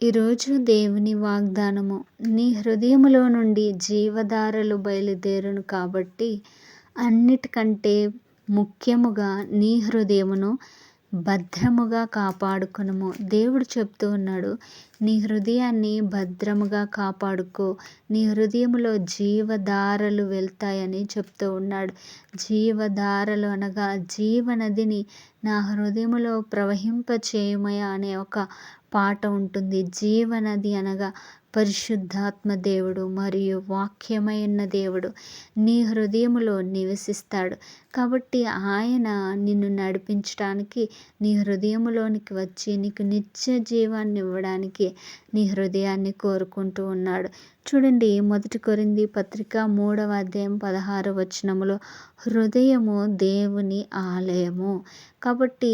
ఈరోజు దేవుని వాగ్దానము. నీ హృదయములో నుండి జీవధారలు బయలుదేరును కాబట్టి అన్నిటికంటే ముఖ్యముగా నీ హృదయమును భద్రముగా కాపాడుకునము. దేవుడు చెప్తూ ఉన్నాడు నీ హృదయాన్ని భద్రముగా కాపాడుకో. నీ హృదయములో జీవధారలు వెళ్తాయని చెప్తూ ఉన్నాడు. జీవధారలు అనగా జీవనదిని నా హృదయములో ప్రవహింపచేయమయ అనే ఒక పాట ఉంటుంది. జీవనది అనగా పరిశుద్ధాత్మ దేవుడు మరియు వాక్యమైన దేవుడు నీ హృదయములో నివసిస్తాడు. కాబట్టి ఆయన నిన్ను నడిపించడానికి నీ హృదయంలోనికి వచ్చి నీకు నిత్య జీవాన్ని ఇవ్వడానికి నీ హృదయాన్ని కోరుకుంటూ ఉన్నాడు. చూడండి మొదటి కొరింది పత్రిక మూడవ అధ్యాయం పదహారు వచనములో హృదయము దేవుని ఆలయము. కాబట్టి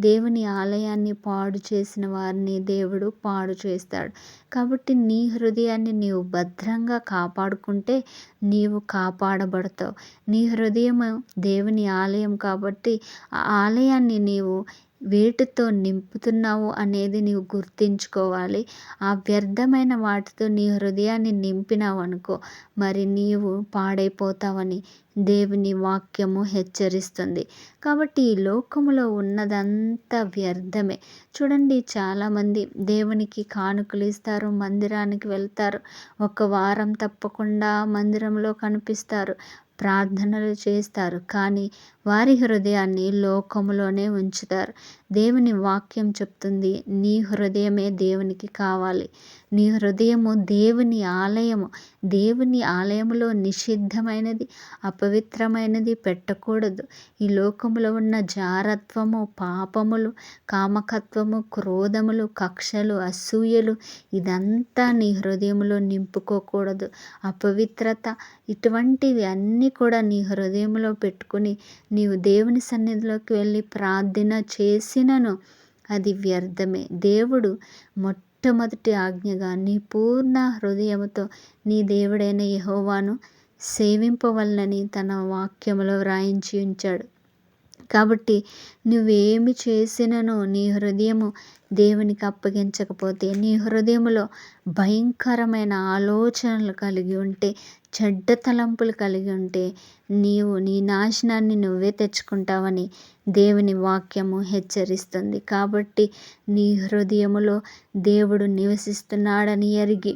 దేవుని ఆలయాన్ని పాడు చేసిన వారిని దేవుడు పాడు చేస్తాడు. కాబట్టి నీ హృదయాన్ని నీవు భద్రంగా కాపాడుకుంటే నీవు కాపాడబడతావు. నీ హృదయము దేవుని ఆలయం కాబట్టి ఆ ఆలయాన్ని నీవు వేటితో నింపుతున్నావు అనేది నీవు గుర్తించుకోవాలి. ఆ వ్యర్థమైన వాటితో నీ హృదయాన్ని నింపినావు అనుకో మరి నీవు పాడైపోతావని దేవుని వాక్యము హెచ్చరిస్తుంది. కాబట్టి ఈ లోకములో ఉన్నదంతా వ్యర్థమే. చూడండి చాలామంది దేవునికి కానుకలు ఇస్తారు మందిరానికి వెళ్తారు. ఒక వారం తప్పకుండా మందిరంలో కనిపిస్తారు. ప్రార్థనలు చేస్తారు. కానీ వారి హృదయాన్ని లోకములోనే ఉంచుతారు. దేవుని వాక్యం చెప్తుంది నీ హృదయమే దేవునికి కావాలి. నీ హృదయము దేవుని ఆలయము. దేవుని ఆలయములో నిషిద్ధమైనది అపవిత్రమైనది పెట్టకూడదు. ఈ లోకములో ఉన్న జారత్వము పాపములు కామకత్వము క్రోధములు కక్షలు అసూయలు ఇదంతా నీ హృదయంలో నింపుకోకూడదు. అపవిత్రత ఇటువంటివి అన్నీ కూడా నీ హృదయంలో పెట్టుకుని నీవు దేవుని సన్నిధిలోకి వెళ్ళి ప్రార్థన చేసి చేసినను అది వ్యర్థమే. దేవుడు మొట్టమొదటి ఆజ్ఞగా నీ పూర్ణ హృదయముతో నీ దేవుడైన యహోవాను సేవింపవలనని తన వాక్యములో వ్రాయించి ఉంచాడు. కాబట్టి నువ్వేమి చేసినను నీ హృదయము దేవునికి అప్పగించకపోతే నీ హృదయములో భయంకరమైన ఆలోచనలు కలిగి ఉంటే చెడ్డ తలంపులు కలిగి ఉంటే నీవు నీ నాశనాన్ని నువ్వే తెచ్చుకుంటావని దేవుని వాక్యము హెచ్చరిస్తుంది. కాబట్టి నీ హృదయములో దేవుడు నివసిస్తున్నాడని ఎరిగి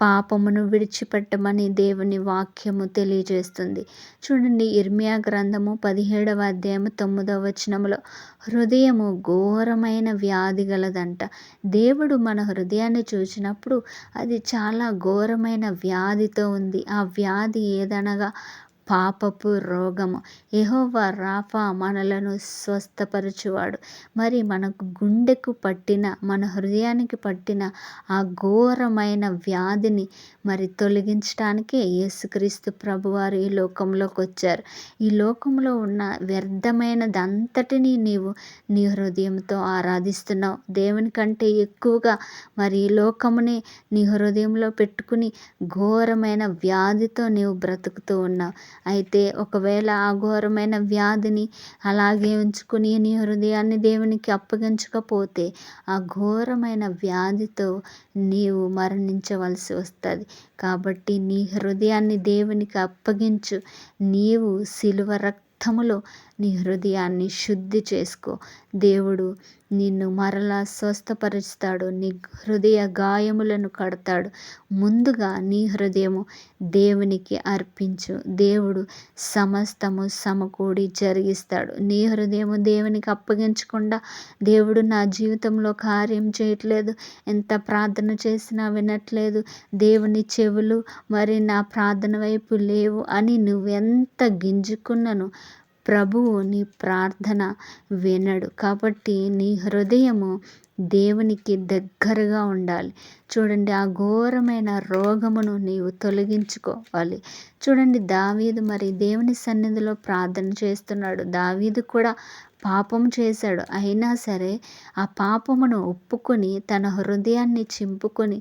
పాపమును విడిచిపెట్టమని దేవుని వాక్యము తెలియజేస్తుంది. చూడండి ఇర్మియా గ్రంథము పదిహేడవ అధ్యాయము తొమ్మిదవ వచనములో హృదయము ఘోరమైన వ్యాధి గలదంట. దేవుడు మన హృదయాన్ని చూసినప్పుడు అది చాలా ఘోరమైన వ్యాధితో ఉంది. ఆ వ్యాధి ఏదనగా పాపపు రోగము. యెహోవా రాఫా మనలను స్వస్థపరచువాడు. మరి మనకు గుండెకు పట్టిన మన హృదయానికి పట్టిన ఆ ఘోరమైన వ్యాధిని మరి తొలగించడానికే యేసుక్రీస్తు ప్రభువారు ఈ లోకంలోకి వచ్చారు ఈ లోకంలో ఉన్న వ్యర్థమైనదంతటినీ నీవు నీ హృదయంతో ఆరాధిస్తున్నావు. దేవుని కంటే ఎక్కువగా మరి ఈ లోకముని నీ హృదయంలో పెట్టుకుని ఘోరమైన వ్యాధితో నీవు బ్రతుకుతూ ఉన్నావు. అయితే ఒకవేళ ఆ ఘోరమైన వ్యాధిని అలాగే ఉంచుకుని నీ హృదయాన్ని దేవునికి అప్పగించకపోతే ఆ ఘోరమైన వ్యాధితో నీవు మరణించవలసి వస్తుంది. కాబట్టి నీ హృదయాన్ని దేవునికి అప్పగించు. నీవు సిలువ రక్తములో నీ హృదయాన్ని శుద్ధి చేసుకో. దేవుడు నిన్ను మరలా స్వస్థపరుస్తాడు నీ హృదయ గాయములను కడతాడు. ముందుగా నీ హృదయము దేవునికి అర్పించు. దేవుడు సమస్తము సమకూడి జరిగిస్తాడు. నీ హృదయము దేవునికి అప్పగించకుండా దేవుడు నా జీవితంలో కార్యం చేయట్లేదు. ఎంత ప్రార్థన చేసినా వినట్లేదు. దేవుని చెవులు మరి నా ప్రార్థన వైపు లేవు అని నువ్వెంత గింజుకున్నను ప్రభువు నీ ప్రార్థన వినడు. కాబట్టి నీ హృదయము దేవునికి దగ్గరగా ఉండాలి. చూడండి ఆ ఘోరమైన రోగమును నీవు తొలగించుకోవాలి. చూడండి దావీదు మరి దేవుని సన్నిధిలో ప్రార్థన చేస్తున్నాడు. దావీదు కూడా పాపం చేశాడు. అయినా సరే ఆ పాపమును ఒప్పుకొని తన హృదయాన్ని చింపుకొని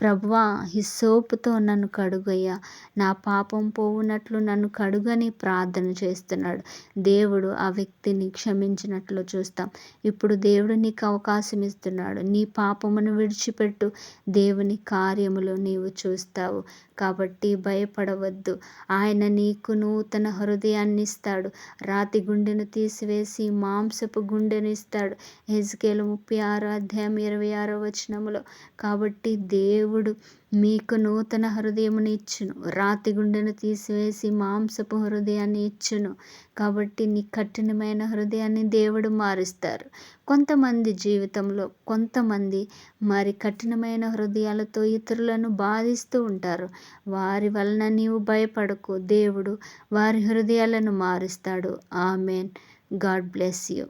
ప్రభువా హిస్సోపుతో నన్ను కడుగయ్యా. నా పాపం పోవునట్లు నన్ను కడుగని ప్రార్థన చేస్తున్నాడు. దేవుడు ఆ వ్యక్తిని క్షమించినట్లు చూస్తాం. ఇప్పుడు దేవుడు నీకు అవకాశం ఇస్తున్నాడు. నీ పాపమును విడిచిపెట్టు. దేవుని కార్యములు నీవు చూస్తావు. కాబట్టి భయపడవద్దు. ఆయన నీకు నూతన హృదయాన్ని ఇస్తాడు. రాతి గుండెను తీసివేసి మాంసపు గుండెను ఇస్తాడు. హెజ్కేలు ముప్పై ఆరో అధ్యాయం ఇరవై ఆరో వచనములో. కాబట్టి దేవుడు మీకు నూతన హృదయమును ఇచ్చును. రాతి గుండెను తీసివేసి మాంసపు హృదయాన్ని ఇచ్చును. కాబట్టి నీ కఠినమైన హృదయాన్ని దేవుడు మారుస్తారు. కొంతమంది జీవితంలో కొంతమంది మరి కఠినమైన హృదయాలతో ఇతరులను బాధిస్తూ ఉంటారు. వారి వలన నీవు భయపడకు. దేవుడు వారి హృదయాలను మారుస్తాడు. ఆమెన్. God bless you.